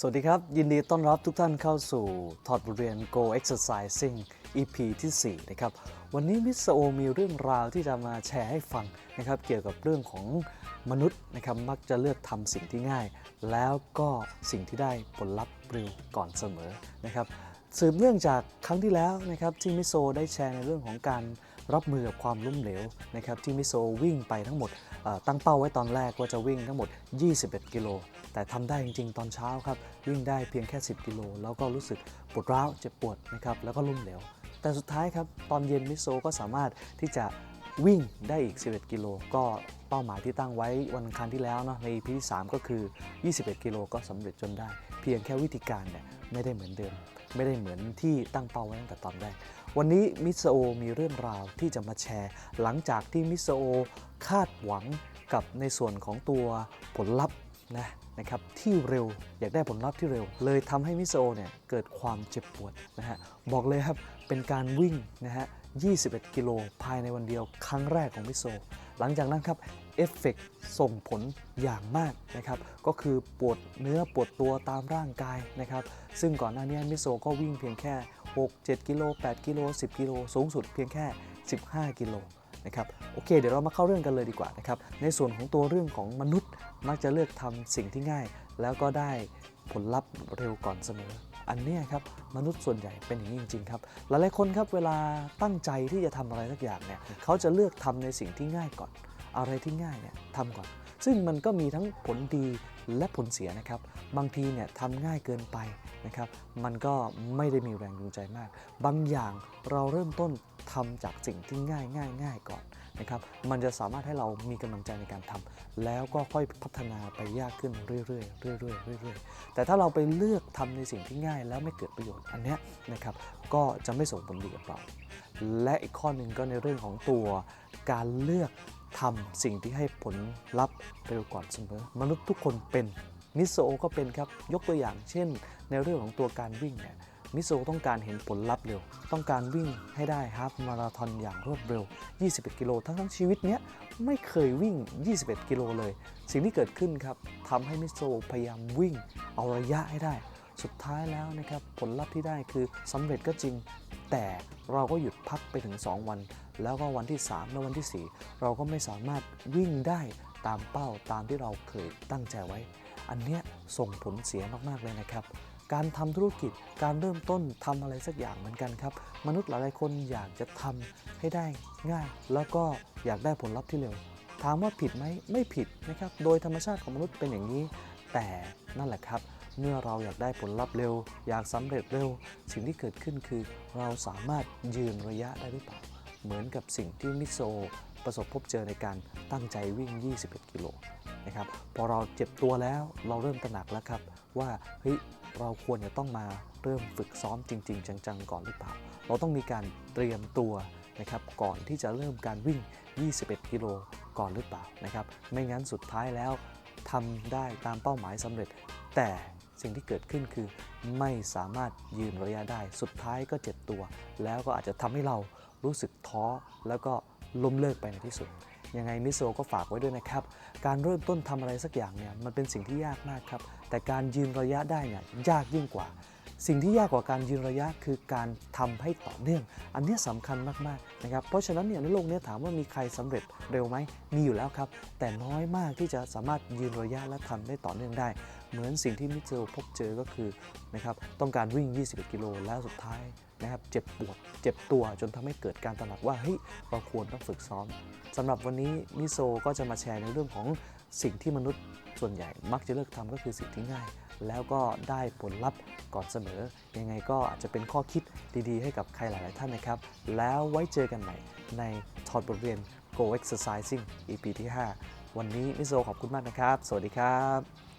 สวัสดีครับ ยินดีต้อนรับทุกท่านเข้าสู่ถอดบทเรียน Go Exercising EP ที่ 4 นะครับ วันนี้มิสโอมีเรื่องราวที่จะมาแชร์ให้ฟังนะครับ เกี่ยวกับเรื่องของมนุษย์นะครับมักจะเลือกทำสิ่งที่ง่าย แล้วก็สิ่งที่ได้ผลลัพธ์เร็วก่อนเสมอนะครับสืบเนื่องจากครั้งที่แล้วนะครับที่มิโซได้แชร์ในเรื่องของการ รับมือกับความล้มเหลวนะครับที่มิโซวิ่งไปทั้งหมดตั้งเป้าไว้ตอนแรกว่าจะวิ่งทั้งหมด 21 กิโล แต่ทำได้จริง ๆ ตอนเช้าครับ วิ่งได้เพียงแค่ 10 กิโล แล้วก็รู้สึกปวดร้าวเจ็บปวดนะครับแล้วก็ล้มเหลวแต่สุดท้ายครับตอนเย็นมิโซก็สามารถที่จะ วิ่งได้อีก 11 กิโล ก็เป้าหมายที่ตั้งไว้วันอังคารที่แล้วเนาะใน EP ที่3ก็คือ 21 กิโลก็สำเร็จจนได้ เพียงแค่วิธีการเนี่ยไม่ได้เหมือนเดิม ไม่ได้เหมือนที่ตั้งเป้าไว้ตั้งแต่ตอนแรกวันนี้มิสโอมีเรื่องราวที่จะมาแชร์ หลังจากที่มิสโอคาดหวังกับในส่วนของตัวผลลัพธ์นะนะครับที่เร็วอยากได้ผลลัพธ์ที่เร็ว เลยทำให้มิสโอเนี่ยเกิดความเจ็บปวดนะฮะบอกเลยครับเป็นการวิ่งนะฮะ 21 กิโลภายในวันเดียวครั้งแรกของมิโซ หลังจากนั้นครับเอฟเฟกส่งผลอย่างมากนะครับ ก็คือปวดเนื้อปวดตัวตามร่างกายนะครับ ซึ่งก่อนหน้านี้มิโซก็วิ่งเพียงแค่ 6 7 กิโล 8 กิโล 10 กิโล สูงสุดเพียงแค่ 15 กิโลนะครับโอเค เดี๋ยวเรามาเข้าเรื่องกันเลยดีกว่านะครับ ในส่วนของตัวเรื่องของมนุษย์มักจะเลือกทำสิ่งที่ง่าย แล้วก็ได้ผลลัพธ์เร็วก่อนเสมอ อันนี้ครับมนุษย์ส่วนใหญ่เป็นอย่างนี้จริงๆครับหลายๆคนครับเวลาตั้งใจที่จะทำอะไรสักอย่างเนี่ยเขาจะเลือกทำในสิ่งที่ง่ายก่อน อะไรที่ง่ายเนี่ยทำก่อน ซึ่งมันก็มีทั้งผลดีและผลเสียนะครับ บางทีเนี่ยทำง่ายเกินไปนะครับ มันก็ไม่ได้มีแรงจูงใจมาก บางอย่างเราเริ่มต้นทำจากสิ่งที่ง่ายง่ายง่ายก่อน นะครับมันจะสามารถให้เรามีกำลังใจในการทำแล้วก็ค่อยพัฒนาไปยากขึ้นเรื่อยๆเรื่อยๆเรื่อยๆ แต่ถ้าเราไปเลือกทำในสิ่งที่ง่าย แล้วไม่เกิดประโยชน์อันนี้นะครับก็จะไม่ส่งผลดีกับเรา และอีกข้อหนึ่งก็ในเรื่องของตัวการเลือกทำสิ่งที่ให้ผลลัพธ์เร็วก่อนเสมอ มนุษย์ทุกคนเป็นมิโซก็เป็นครับ ยกตัวอย่างเช่น ในเรื่องของตัวการวิ่งเนี่ย มิโซต้องการเห็นผลลัพธ์เร็ว ต้องการวิ่งให้ได้ฮาฟมาราธอนอย่างรวดเร็ว 21 กิโล ทั้งทั้งชีวิตเนี้ยไม่เคยวิ่ง 21 กิโลเลย สิ่งที่เกิดขึ้นครับทำให้มิโซพยายามวิ่งเอาระยะให้ได้ สุดท้ายแล้วนะครับผลลัพธ์ที่ได้คือสำเร็จก็จริง แต่เราก็หยุดพักไปถึง 2 วัน แล้วก็วันที่ 3 และวันที่ 4 เราก็ไม่สามารถวิ่งได้ตามเป้าตามที่เราเคยตั้งใจไว้ อันเนี้ยส่งผลเสียมากๆเลยนะครับ การทำธุรกิจ การเริ่มต้นทำอะไรสักอย่างเหมือนกันครับ มนุษย์หลายๆคนอยากจะทำให้ได้ง่าย แล้วก็อยากได้ผลลัพธ์ที่เร็ว ถามว่าผิดไหมไม่ผิดนะครับ โดยธรรมชาติของมนุษย์เป็นอย่างนี้ แต่นั่นแหละครับ เมื่อเราอยากได้ผลลัพธ์เร็ว อยากสำเร็จเร็ว สิ่งที่เกิดขึ้นคือ เราสามารถยืนระยะได้หรือเปล่า เหมือนกับสิ่งที่มิโซประสบพบเจอในการตั้งใจวิ่ง 21 กิโลนะครับ พอเราเจ็บตัวแล้วเราเริ่มตระหนักแล้วครับว่าเฮ้ย เราควรจะต้องมาเริ่มฝึกซ้อมจริง ๆ จัง ๆ ก่อนหรือเปล่า เราต้องมีการเตรียมตัวนะครับก่อนที่จะเริ่มการวิ่ง 21 กิโลก่อนหรือเปล่านะครับ ไม่งั้นสุดท้ายแล้วทำได้ตามเป้าหมายสำเร็จ แต่สิ่งที่เกิดขึ้นคือ ไม่สามารถยืนระยะได้ สุดท้ายก็เจ็บตัว แล้วก็อาจจะทำให้เรารู้สึกท้อแล้วก็ล้มเลิกไปในที่สุด ยังไงมิโซก็ฝากไว้ด้วยนะครับ การเริ่มต้นทำอะไรสักอย่างเนี่ยมันเป็นสิ่งที่ยากมากครับ แต่การยืนระยะได้เนี่ยยากยิ่งกว่า สิ่งที่ยากกว่าการยืนระยะคือการทำให้ต่อเนื่อง อันนี้ยสำคัญมากๆนะครับ เพราะฉะนั้นเนี่ยในโลกนี้ถามว่ามีใครสำเร็จเร็วไหมมีอยู่แล้วครับ แต่น้อยมากที่จะสามารถยืนระยะและทำได้ต่อเนื่องได้ เหมือนสิ่งที่มิเซลพบเจอก็คือนะครับต้องการวิ่ง 21 กิโลแล้วสุดท้าย นะครับเจ็บปวดเจ็บตัวจนทำให้เกิดการตระหนักว่าเฮ้ยเราควรต้องฝึกซ้อมสำหรับวันนี้มิโซก็จะมาแชร์ในเรื่องของสิ่งที่มนุษย์ส่วนใหญ่มักจะเลือกทำก็คือสิ่งที่ง่าย แล้วก็ได้ผลลัพธ์ก่อนเสมอ ยังไงก็อาจจะเป็นข้อคิดดีๆ ให้กับใครหลาย ๆ ท่านนะครับ แล้วไว้เจอกันใหม่ในถอดบทเรียน Go Exercising EP ที่ 5 วันนี้มิโซขอบคุณมากนะครับ สวัสดีครับ